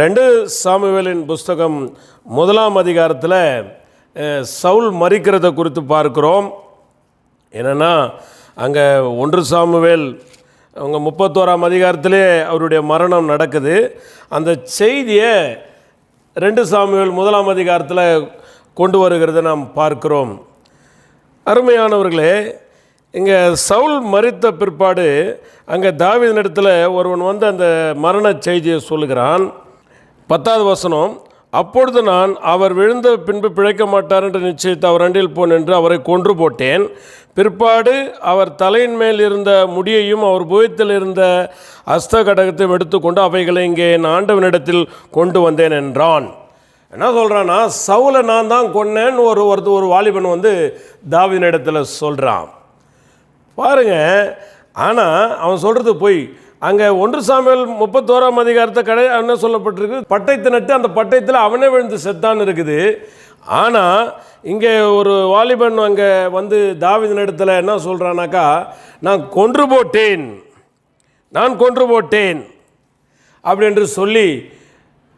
ரெண்டு சாமுவேலின் புஸ்தகம் முதலாம் அதிகாரத்தில் சவுல் மறிக்கிறத குறித்து பார்க்குறோம். என்னென்னா அங்கே ஒன்று சாமுவேல் அவங்க முப்பத்தோராம் அதிகாரத்திலே அவருடைய மரணம் நடக்குது. அந்த செய்தியை ரெண்டு சாமுவேல் முதலாம் அதிகாரத்தில் கொண்டு வருகிறதை நாம் பார்க்கிறோம். அருமையானவர்களே இங்கே சவுல் மறித்த பிற்பாடு அங்கே தாவிதனிடத்தில் ஒருவன் வந்து அந்த மரண செய்தியை சொல்லுகிறான். பத்தாவது வசனம் அப்பொழுது நான் அவர் விழுந்த பின்பு பிழைக்க மாட்டார் என்று நிச்சயித்து அவர் அண்டில் போன் என்று அவரை கொன்று போட்டேன். பிற்பாடு அவர் தலையின் மேல் இருந்த முடியையும் அவர் புயத்தில் இருந்த அஸ்த கடகத்தையும் எடுத்துக்கொண்டு அவைகளை இங்கே என் ஆண்டவனிடத்தில் கொண்டு வந்தேன் என்றான். என்ன சொல்கிறான்னா சவுலை நான் தான் கொன்னேன்னு ஒரு ஒருத்தர் ஒரு வாலிபன் வந்து தாவினிடத்தில் சொல்கிறான் பாருங்க ஆனால் அவன் சொல்கிறது போய். அங்கே ஒன்று சாமியல் முப்பத்தோராம் அதிகாரத்தை கடை என்ன சொல்லப்பட்டிருக்கு. பட்டயத்தை நட்டு அந்த பட்டயத்தில் அவனே விழுந்து செத்தான்னு இருக்குது. ஆனால் இங்கே ஒரு வாலிபன் அங்கே வந்து தாவிதன் இடத்துல என்ன சொல்கிறானாக்கா நான் கொன்று போட்டேன். நான் கொன்று போட்டேன். அப்படி என்று சொல்லி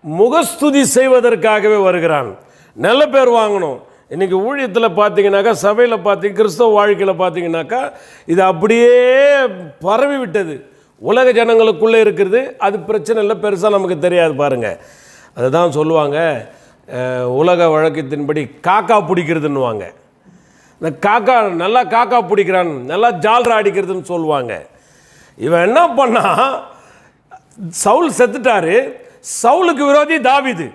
முகஸ்துதி செய்வதற்காகவே வருகிறான். நல்ல பேர் வாங்கணும். இன்றைக்கி ஊழியத்தில் பார்த்தீங்கன்னாக்கா சபையில் பார்த்தீங்க கிறிஸ்தவ வாழ்க்கையில் பார்த்தீங்கன்னாக்கா இது அப்படியே பரவி விட்டது உலக ஜனங்களுக்குள்ளே இருக்கிறது அது பிரச்சனை இல்லை பெருசாக நமக்கு தெரியாது பாருங்கள் அதுதான் சொல்லுவாங்க உலக வழக்கத்தின்படி காக்கா பிடிக்கிறதுன்னுவாங்க. இந்த காக்கா நல்லா காக்கா பிடிக்கிறான் நல்லா ஜால்ரா அடிக்கிறதுன்னு சொல்லுவாங்க. இவன் என்ன பண்ணா சவுல் செத்துட்டாரு சவுலுக்கு விரோதி தாவிது.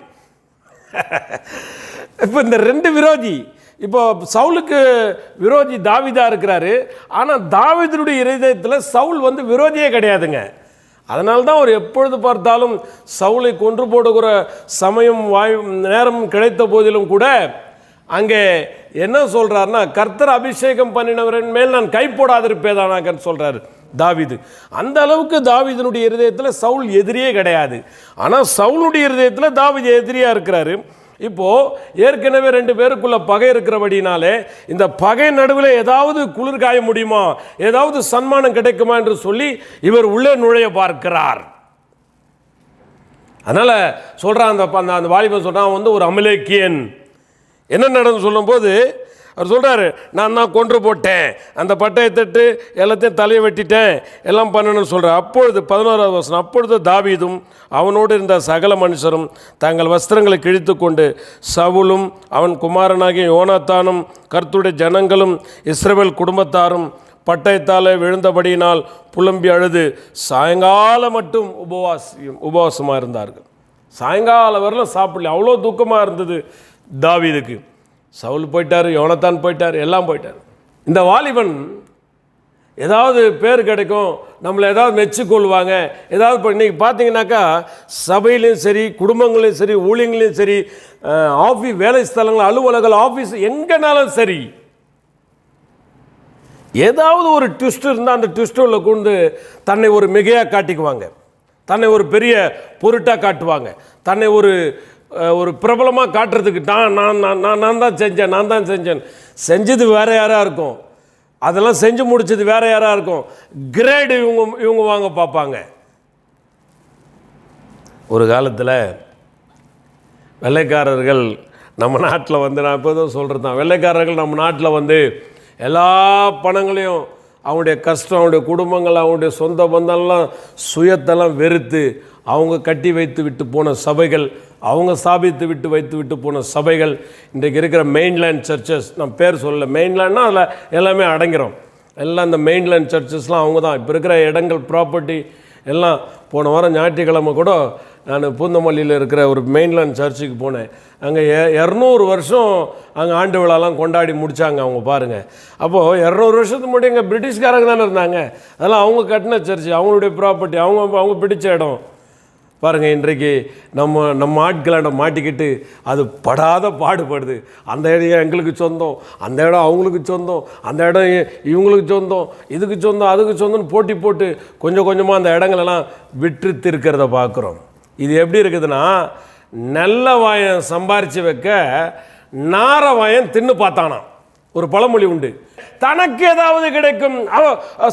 இப்போ இந்த ரெண்டு விரோதி இப்போ சவுலுக்கு விரோதி தாவிதா இருக்கிறாரு. ஆனால் தாவிதனுடைய இருதயத்தில் சவுல் வந்து விரோதியே கிடையாதுங்க. அதனால தான் அவர் எப்பொழுது பார்த்தாலும் சவுளை கொன்று போடுகிற சமயம் வாய் நேரம் கிடைத்த போதிலும் கூட அங்கே என்ன சொல்கிறாருன்னா கர்த்தர் அபிஷேகம் பண்ணினவரின் மேல் நான் கை போடாதிருப்பேதானாக்கன்னு சொல்கிறாரு தாவிது. அந்த அளவுக்கு தாவிதனுடைய இருதயத்தில் சவுல் எதிரியே கிடையாது. ஆனால் சவுளுடைய இருதயத்தில் தாவிது எதிரியாக இருக்கிறாரு. இப்போ ஏற்கனவே ரெண்டு பேருக்குள்ள பகை இருக்கிறபடினாலே இந்த பகை நடுவில் ஏதாவது குளிர் காய முடியுமா? ஏதாவது சன்மானம் கிடைக்குமா என்று சொல்லி இவர் உள்ளே நுழைய பார்க்கிறார். அதனால் சொல்கிறான் அந்த அந்த அந்த வாலிபன் சொல்கிறான் வந்து ஒரு அமலேக்கியன். என்ன நடந்து சொல்லும்போது அவர் சொல்கிறாரு நான் தான் கொன்று போட்டேன். அந்த பட்டயத்தட்டு எல்லாத்தையும் தலையை வெட்டிட்டேன். எல்லாம் பண்ணணும்னு சொல்கிறார் அப்பொழுது பதினோராவது வசனம் அப்பொழுது தாவீதும் அவனோடு இருந்த சகல மனுஷரும் தங்கள் வஸ்திரங்களை கிழித்து கொண்டு சவுலும் அவன் குமாரனாகிய யோனாத்தானும் கர்த்துடைய ஜனங்களும் இஸ்ரேல் குடும்பத்தாரும் பட்டயத்தால் விழுந்தபடியினால் புலம்பி அழுது சாயங்காலம் மட்டும் உபவாசியும் உபவாசமாக இருந்தார்கள். சாயங்காலம் வரலாம் சாப்பிடல. அவ்வளோ துக்கமாக இருந்தது தாவீதுக்கு. சவுல் போயிட்டார் யோனத்தான் போயிட்டார் எல்லாம் போயிட்டார். இந்த வாலிபன் ஏதாவது பேர் கிடைக்கும் நம்மளை ஏதாவது மெச்சுக்கொள்வாங்க ஏதாவது இப்போ இன்றைக்கி பார்த்தீங்கன்னாக்கா சபையிலையும் சரி குடும்பங்களையும் சரி ஊழியங்களையும் சரி ஆஃபீஸ் வேலை ஸ்தலங்கள் அலுவலகம் ஆஃபீஸ் எங்கேனாலும் சரி ஏதாவது ஒரு ட்விஸ்ட் இருந்தால் அந்த ட்விஸ்ட்டில் கொண்டு தன்னை ஒரு மிகையாக காட்டிக்குவாங்க. தன்னை ஒரு பெரிய பொருட்டாக காட்டுவாங்க. தன்னை ஒரு ஒரு பிரபலமாக காட்டுறதுக்கு நான் நான் நான் நான் நான் தான் செஞ்சேன் நான் தான் செஞ்சேன். செஞ்சது வேறு யாராக இருக்கும்? அதெல்லாம் செஞ்சு முடிச்சது வேற யாராக இருக்கும்? கிரேடு இவங்க இவங்க வாங்க பார்ப்பாங்க. ஒரு காலத்தில் வெள்ளைக்காரர்கள் நம்ம நாட்டில் வந்து நான் இப்போதும் சொல்கிறது தான். வெள்ளைக்காரர்கள் நம்ம நாட்டில் வந்து எல்லா பணங்களையும் அவனுடைய கஷ்டம் அவனுடைய குடும்பங்கள் அவனுடைய சொந்த பந்தம்லாம் சுயத்தெல்லாம் வெறுத்து அவங்க கட்டி வைத்து விட்டு போன சபைகள் அவங்க ஸ்தாபித்து விட்டு வைத்து விட்டு போன சபைகள் இன்றைக்கு இருக்கிற மெயின்லேண்ட் சர்ச்சஸ் நான் பேர் சொல்லல. மெயின்லேண்ட்னா அதில் எல்லாமே அடங்கிறோம் எல்லாம் இந்த மெயின்லேண்ட் சர்ச்சஸ்லாம் அவங்க தான். இப்போ இருக்கிற இடங்கள் ப்ராப்பர்ட்டி எல்லாம் போன வாரம் ஞாயிற்றுக்கிழமை கூட நான் பூந்தமல்லியில் இருக்கிற ஒரு மெயின்லேண்ட் சர்ச்சுக்கு போனேன். அங்கே இரநூறு வருஷம் அங்கே ஆண்டு விழாலாம் கொண்டாடி முடித்தாங்க அவங்க பாருங்கள் அப்போது இரநூறு வருஷத்துக்கு முன்னாடி இங்கே பிரிட்டிஷ்காரங்க தானே இருந்தாங்க. அதெல்லாம் அவங்க கட்டின சர்ச்சு அவங்களுடைய ப்ராப்பர்ட்டி அவங்க அவங்க பிடிச்ச இடம். பாருங்கள் இன்றைக்கு நம்ம நம்ம ஆட்களாண்ட மாட்டிக்கிட்டு அது படாத பாடுபடுது. அந்த இடம் எங்களுக்கு சொந்தம் அந்த இடம் அவங்களுக்கு சொந்தம் அந்த இடம் இவங்களுக்கு சொந்தம் இதுக்கு சொந்தம் அதுக்கு சொந்தம்னு போட்டி போட்டு கொஞ்சம் கொஞ்சமாக அந்த இடங்களெல்லாம் விற்று திருக்கிறத பார்க்குறோம் இது எப்படி இருக்குதுன்னா நல்ல வாயம் சம்பாரித்து வைக்க நார வாயம் தின்னு பார்த்தானாம். ஒரு பழமொழி உண்டு. தனக்கு ஏதாவது கிடைக்கும்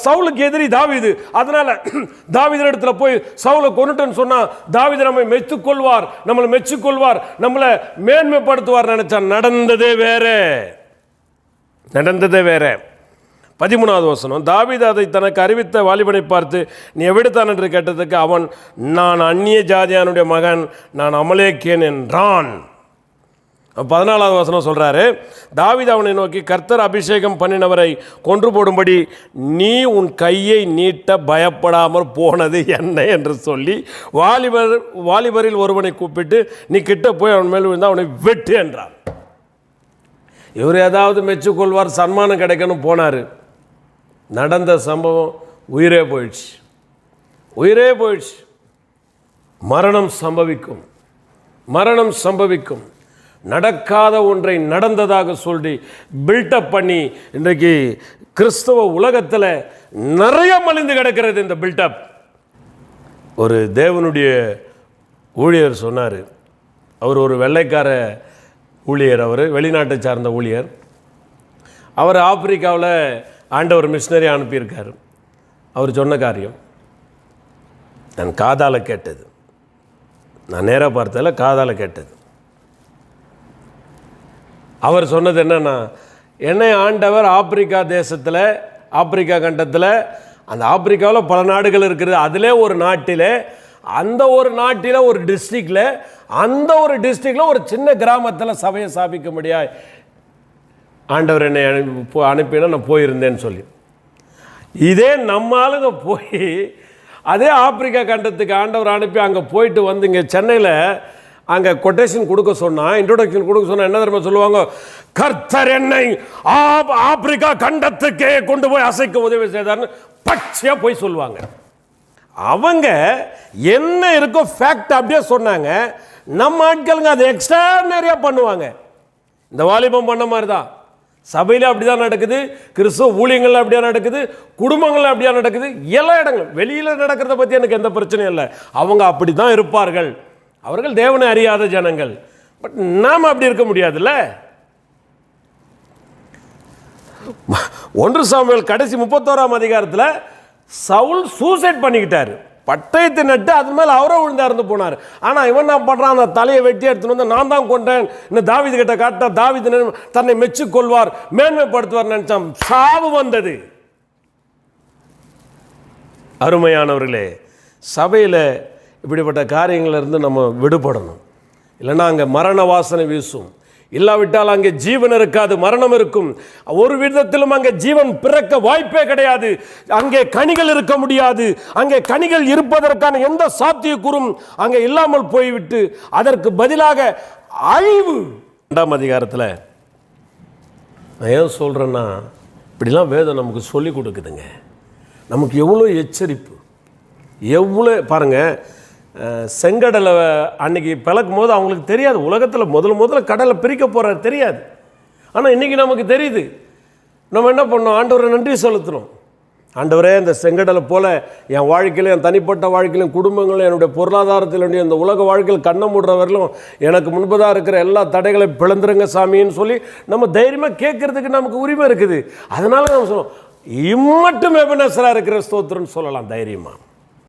சவுலுக்கு எதிரி தாவிது. அதனால தாவிதர் இடத்துல போய் சவுலை கொண்டுட்டுன்னு சொன்னா தாவிதர் நம்மை மெச்சுக்கொள்வார் நம்மளை மெச்சுக்கொள்வார் நம்மளை மேன்மைப்படுத்துவார் நினைச்சா நடந்ததே வேற. நடந்ததே வேற. பதிமூணாவது வசனம் தாவித அதை தனக்கு அறிவித்த வாலிபனை பார்த்து நீ எவிடுத்தான் என்று கேட்டதுக்கு அவன் நான் அந்நிய ஜாதியானுடைய மகன் நான் அமலேக்கேன் என்றான். பதினாலாவது வசனம் சொல்கிறாரு தாவித அவனை நோக்கி கர்த்தர் அபிஷேகம் பண்ணினவரை கொன்று போடும்படி நீ உன் கையை நீட்ட பயப்படாமல் போனது என்ன? என்று சொல்லி வாலிபர் வாலிபரில் ஒருவனை கூப்பிட்டு நீ கிட்ட போய் அவன் மேல் விழுந்தால் அவனை வெட்டு என்றான் இவர் ஏதாவது மெச்சுக்கொள்வார் சன்மானம் கிடைக்கணும் போனார். நடந்த சம்பவம் உயிரே போயிடுச்சு. உயிரே போயிடுச்சு. மரணம் சம்பவிக்கும். மரணம் சம்பவிக்கும். நடக்காத ஒன்றை நடந்ததாக சொல்லி பில்டப் பண்ணி இன்றைக்கு கிறிஸ்தவ உலகத்தில் நிறைய மலிந்து கிடக்கிறது இந்த பில்டப் ஒரு தேவனுடைய ஊழியர் சொன்னார். அவர் ஒரு வெள்ளைக்கார ஊழியர் அவர் வெளிநாட்டை சார்ந்த ஊழியர். அவர் ஆப்பிரிக்காவில் ஆண்டவர் மிஷினரி அனுப்பியிருக்கார். அவர் சொன்ன காரியம் நான் காதால் கேட்டது. நான் நேராக பார்த்ததில் காதால் கேட்டது. அவர் சொன்னது என்னென்னா என்னை ஆண்டவர் ஆப்பிரிக்கா தேசத்தில் ஆப்பிரிக்கா கண்டத்தில் அந்த ஆப்பிரிக்காவில் பல நாடுகள் இருக்குது. அதிலே ஒரு நாட்டில் அந்த ஒரு நாட்டில் ஒரு டிஸ்ட்ரிக்டில் அந்த ஒரு டிஸ்ட்ரிக்டில் ஒரு சின்ன கிராமத்தில் சபையை ஸ்தாபிக்க முடியாது ஆண்டவர் என்னை அனுப்பி அனுப்பினா நான் போயிருந்தேன்னு சொல்லி. இதே நம்ம ஆளுங்க போய் அதே ஆப்பிரிக்கா கண்டத்துக்கு ஆண்டவர் அனுப்பி அங்கே போயிட்டு வந்து இங்கே சென்னையில் அங்கே கொட்டேஷன் கொடுக்க சொன்னால் இன்ட்ரோடக்ஷன் கொடுக்க சொன்னால் என்ன தெரியுமா சொல்லுவாங்க? கர்த்தர் என்னை ஆப்- ஆப்பிரிக்கா கண்டத்துக்கே கொண்டு போய் அசைக்க உதவி செய்தார்னு பச்சையாக போய் சொல்லுவாங்க. அவங்க என்ன இருக்கோ ஃபேக்ட் அப்படியே சொன்னாங்க. நம்ம ஆட்களுங்க அதை எக்ஸ்ட்ரானரியாக பண்ணுவாங்க. இந்த வாலிபம் பண்ண மாதிரி தான் சபையில் அப்படி தான் நடக்குது கிறிஸ்துவ ஊழியங்கள் அப்படியா நடக்குது குடும்பங்கள் அப்படியா நடக்குது எல்லா இடங்களும். வெளியில் நடக்கிறத பற்றி எனக்கு எந்த பிரச்சனையும் இல்லை. அவங்க அப்படி தான் இருப்பார்கள். அவர்கள் தேவனை அறியாத ஜனங்கள். பட் நாம் அப்படி இருக்க முடியாதுல்ல? ஒன்று சாமியல் கடைசி முப்பத்தோராம் அதிகாரத்தில் சவுல் சூசைட் பண்ணிக்கிட்டாரு. பட்டயத்தை நட்டு அது மேலே அவரோ விழுந்து இறந்து போனார். ஆனால் இவன் என்ன பண்ணுறான் அந்த தலையை வெட்டி எடுத்துன்னு வந்து நான் தான் கொண்டேன் இந்த தாவீது கிட்ட காட்டா தாவீது தன்னை மெச்சுக்கொள்வார். மேன்மைப்படுத்துவார் நினச்சான். சாவு வந்தது. அருமையானவர்களே சபையில் இப்படிப்பட்ட காரியங்களிலிருந்து நம்ம விடுபடணும். இல்லைன்னா அங்கே மரண வாசனை வீசும். இல்லாவிட்டால் அங்கே ஜீவன் இருக்காது மரணம் இருக்கும். ஒரு விதத்திலும் அங்கே ஜீவன் பிறக்க வாய்ப்பே கிடையாது. அங்கே கனிகள் இருக்க முடியாது. அங்கே கனிகள் இருப்பதற்கான எந்த சாத்தியக்கூறும் அங்கே இல்லாமல் போய்விட்டு அதற்கு பதிலாக அழிவு. இரண்டாம் அதிகாரத்தில் நான் ஏன் சொல்கிறேன்னா இப்படிலாம் வேதம் நமக்கு சொல்லி கொடுக்குதுங்க. நமக்கு எவ்வளோ எச்சரிப்பு. எவ்வளோ பாருங்கள் செங்கடலை அன்னைக்கு பிளக்கும் போது அவங்களுக்கு தெரியாது. உலகத்தில் முதல்ல முதல்ல கடலை பிரிக்க போகிறார் தெரியாது. ஆனால் இன்றைக்கி நமக்கு தெரியுது. நம்ம என்ன பண்ணோம்? ஆண்டவரை நன்றி செலுத்தணும் ஆண்டவரே இந்த செங்கடலை போல் என் வாழ்க்கையிலும் என் தனிப்பட்ட வாழ்க்கையிலும் குடும்பங்களும் என்னுடைய பொருளாதாரத்திலுடைய இந்த உலக வாழ்க்கையில் கண்ணை மூடுறவர்களும் எனக்கு முன்பதாக இருக்கிற எல்லா தடைகளையும் பிளந்துருங்க சாமின்னு சொல்லி நம்ம தைரியமாக கேட்கறதுக்கு நமக்கு உரிமை இருக்குது. அதனால நம்ம சொல்லுவோம் இம்மட்டும் எபனசராக இருக்கிற ஸ்தோத்திரம்னு சொல்லலாம் தைரியமாக